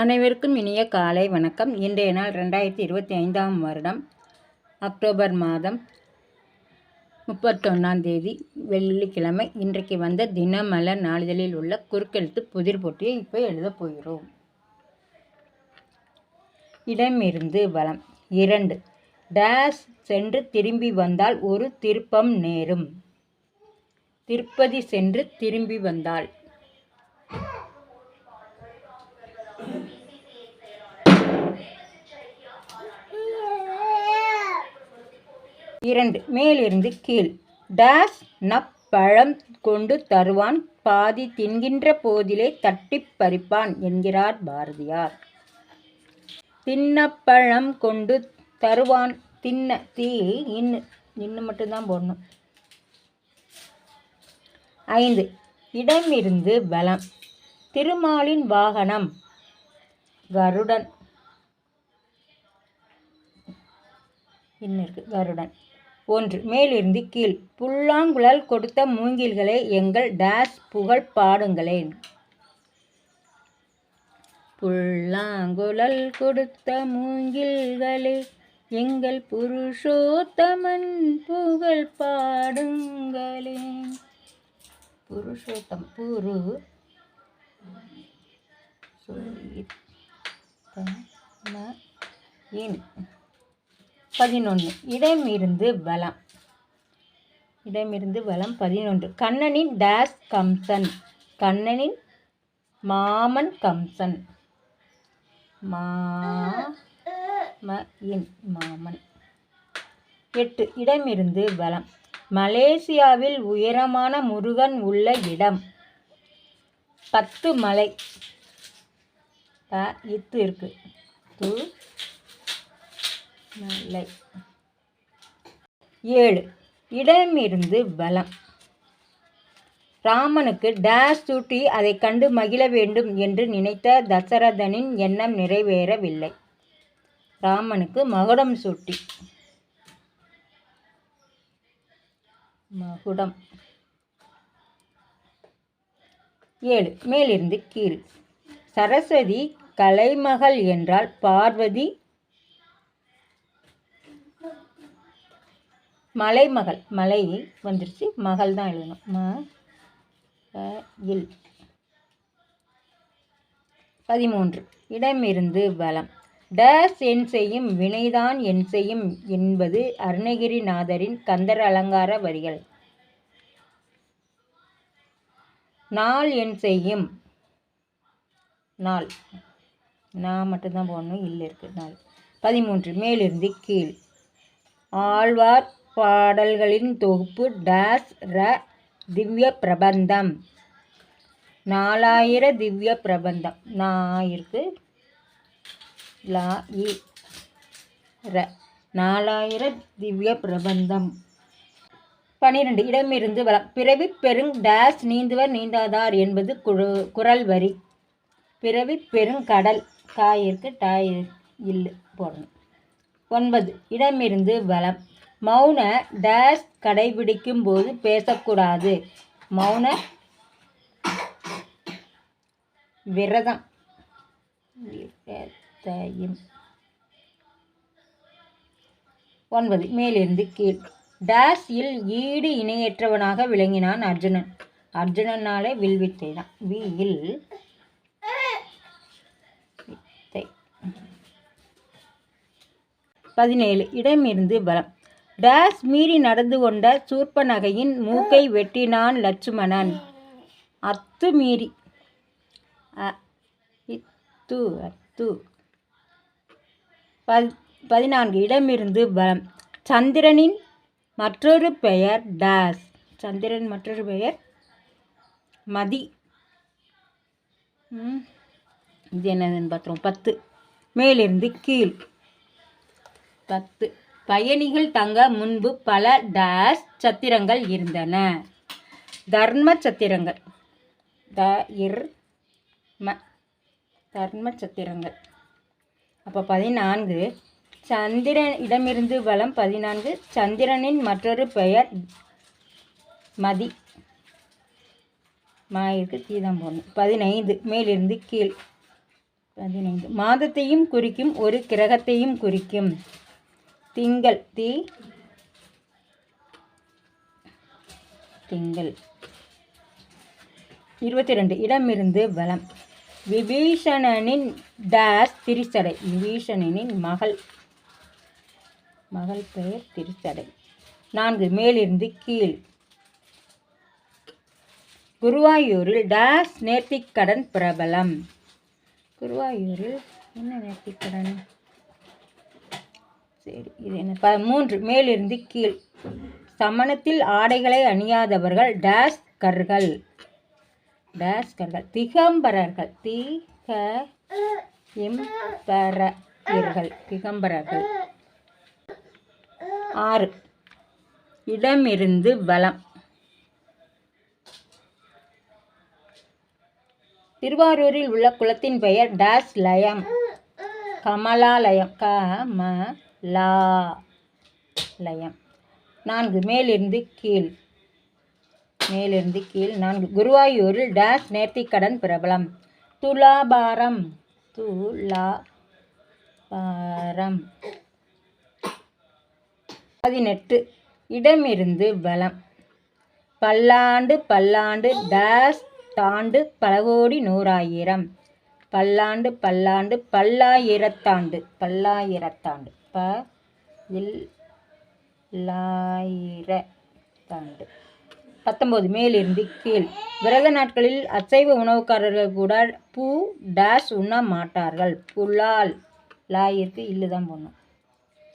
அனைவருக்கும் இனிய காலை வணக்கம். இன்றைய நாள் ரெண்டாயிரத்தி இருபத்தி ஐந்தாம் வருடம் அக்டோபர் மாதம் முப்பத்தொன்னாம் தேதி வெள்ளிக்கிழமை. இன்றைக்கு வந்த தினமலர் நாளிதழில் உள்ள குறுக்கெழுத்து புதிர் போட்டியை இப்போ எழுதப் போகிறோம். இடமிருந்து வளம் இரண்டு. டேஷ் சென்று திரும்பி வந்தால் ஒரு திருப்பம் நேரும். திருப்பதி சென்று திரும்பி வந்தாள் இரண்டு. மேலிருந்து கீழ். டேஸ் நப் பழம் கொண்டு தருவான் பாதி தின்கின்ற போதிலே தட்டிப் பறிப்பான் என்கிறார் பாரதியார். தின்னப்பழம் கொண்டு தருவான் தின்ன தீ இன்னு நின்று மட்டும்தான் போடணும். ஐந்து. இடமிருந்து பலம் திருமாலின் வாகனம். கருடன். இன்னும் இருக்கு. கருடன். ஒன்று. மேலிருந்து கீழ். புல்லாங்குழல் கொடுத்த மூங்கில்களை எங்கள் டேஸ் புகழ் பாடுங்களேன். புல்லாங்குழல் கொடுத்த மூங்கில்களே எங்கள் புருஷோத்தமன் புகழ் பாடுங்களேன். புருஷோத்தம் புரு ஏன் பதினொன்று இடமிருந்து வலம் இடமிருந்து வலம் பதினொன்று. கண்ணனின் டேஸ் கம்சன். கண்ணனின் மாமன் கம்சன். மா ம இன் மாமன். எட்டு. இடமிருந்து வலம் மலேசியாவில் உயரமான முருகன் உள்ள இடம். பத்து மலை. இத்து இருக்கு. து மலை ஏழு. இடமிருந்து பலம். ராமனுக்கு டேஸ் சூட்டி அதை கண்டு மகிழ வேண்டும் என்று நினைத்த தசரதனின் எண்ணம் நிறைவேறவில்லை. ராமனுக்கு மகுடம் சூட்டி. மகுடம். ஏழு. மேலிருந்து கீழ். சரஸ்வதி கலைமகள் என்றால் பார்வதி மலைமகள் மலை வந்துருச்சு மகள் தான் எழுதணும். ம இல். பதிமூன்று. இடமிருந்து பலம் டஸ் என் செய்யும் வினைதான் என் செய்யும் என்பது அருணகிரிநாதரின் கந்தர் அலங்கார வரிகள். நாள் என் செய்யும். நாள். நான் மட்டும்தான் போடணும் இல்லை இருக்குது நாள். பதிமூன்று. மேலிருந்து கீழ். ஆழ்வார் பாடல்களின் தொகுப்பு டேஸ் ர திவ்ய பிரபந்தம். நாலாயிர திவ்ய பிரபந்தம். நாயிற்கு லா இ ர. நாலாயிர திவ்ய பிரபந்தம். பனிரெண்டு. இடமிருந்து வளம். பிறவி பெருங் டேஸ் நீந்துவர் நீந்தாதார் என்பது குழு குரல் வரி. பிறவி பெருங்கடல் காயிற்கு டாய் இல்லு போடணும். ஒன்பது. இடமிருந்து வளம். மௌன டேஸ் கடைபிடிக்கும் போது பேசக்கூடாது. மௌன விரதம். ஒன்பது மேலிருந்து கீழ். டேஸ் இல் ஈடு இணையற்றவனாக விளங்கினான் அர்ஜுனன். அர்ஜுனனாலே வில்வித்தை தான் வில் வித்தை. பதினேழு இடமிருந்து பலம். டேஸ் மீறி நடந்து கொண்ட சூர்பனகையின் மூக்கை வெட்டினான் லட்சுமணன். அத்து மீறி. அ இத்து அத்து. பதினான்கு. இடமிருந்து பலம் சந்திரனின் மற்றொரு பெயர் டேஸ் சந்திரன் மற்றொரு பெயர் மதி. இது என்னதுன்னு பார்த்துருவோம். பத்து. மேலிருந்து கீழ். பத்து. பயணிகள் தங்க முன்பு பல டேஷ் சத்திரங்கள் இருந்தன. தர்ம சத்திரங்கள். த இர் ம தர்ம சத்திரங்கள். அப்போ பதினான்கு சந்திரன் இடமிருந்து வளம் பதினான்கு சந்திரனின் மற்றொரு பெயர் மதி மாயிற்கு தீதம் போடணும். பதினைந்து மேலிருந்து கீழ். பதினைந்து மாதத்தையும் குறிக்கும் ஒரு கிரகத்தையும் குறிக்கும். திங்கள். தி. திங்கள். இருபத்தி ரெண்டு இடமிருந்து வலம். விபீஷணனின் டேஸ் திரிசடை விபீஷணனின் மகள். மகள் பெயர் திருச்சடை. நான்கு. மேலிருந்து கீழ். குருவாயூரில் டேஸ் நேர்த்திக்கடன் பிரபலம். குருவாயூரில் என்ன நேர்த்திக்கடன்? சரி இது என்ன? ப மூன்று மேலிருந்து கீழ். சமணத்தில் ஆடைகளை அணியாதவர்கள் டேஸ் கர்கள் டேஸ் கர்கள் திகம்பரர்கள். திக இம்பரர்கள் திகம்பரர்கள். ஆறு. இடமிருந்து வலம். திருவாரூரில் உள்ள குளத்தின் பெயர் டேஸ் லயம் கமலாலயம். க ம லா லயம். நான்கு மேலிருந்து கீழ். மேலிருந்து கீழ் நான்கு. குருவாயூரில் டேஸ் நேர்த்திக்கடன் பிரபலம். துலாபாரம். துலாபாரம். பதினெட்டு இடமிருந்து வலம். பல்லாண்டு பல்லாண்டு டேஸ் தாண்டு பலகோடி நூறாயிரம். பல்லாண்டு பல்லாண்டு பல்லாயிரத்தாண்டு பல்லாயிரத்தாண்டு. ப இல் லாயிரத்தாண்டு பத்தொம்போது மேலிருந்து கீழ். விரத நாட்களில் அசைவ உணவுக்காரர்கள் கூட பூ டேஷ் உண்ண மாட்டார்கள். புலால் லாயிற்கு இல்லு தான் போடணும்.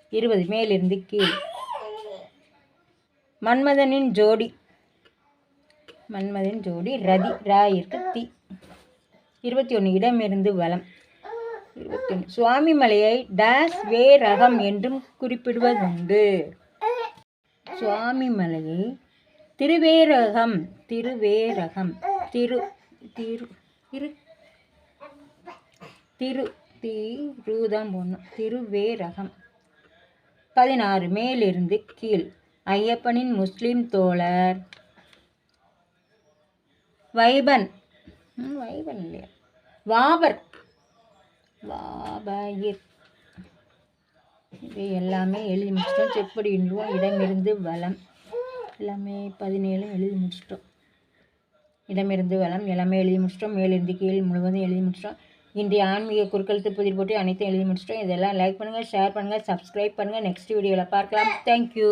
இருபது மேலிருந்து கீழ். மன்மதனின் ஜோடி. மன்மதன் ஜோடி ரதி ராயிற்கு தி. இருபத்தி ஒன்று இடமிருந்து வளம் இருபத்தொன்று சுவாமி மலையை டேஸ் வே ரகம் என்றும் குறிப்பிடுவதுண்டு. சுவாமி மலையை திருவேரகம் திருவேரகம் திரு திரு திரு திரு திரு போடணும். திருவேரகம். பதினாறு மேலிருந்து கீழ். ஐயப்பனின் முஸ்லிம் தோழர். வைபன். வைபன் இல்லையா? வாபர். வாபயிர் இது எல்லாமே எழுதி முடிச்சிட்டோம். செப்படி இன்றுவோம் இடமிருந்து வளம். எல்லாமே பதினேழும் எழுதி முடிச்சிட்டோம். இடமிருந்து வளம். எல்லாமே எழுதி முடிச்சிட்டோம். மேலிருந்து கீழ் முழுவதும் எழுதி முடிச்சிட்டோம். இன்றைய ஆன்மீக குறுக்கெழுத்து புதிர் போட்டு அனைத்தும் எழுதி முடிச்சிட்டோம். இதெல்லாம் லைக் பண்ணுங்கள் ஷேர் பண்ணுங்கள் சப்ஸ்கிரைப் பண்ணுங்கள் நெக்ஸ்ட் வீடியோவில் பார்க்கலாம். தேங்க்யூ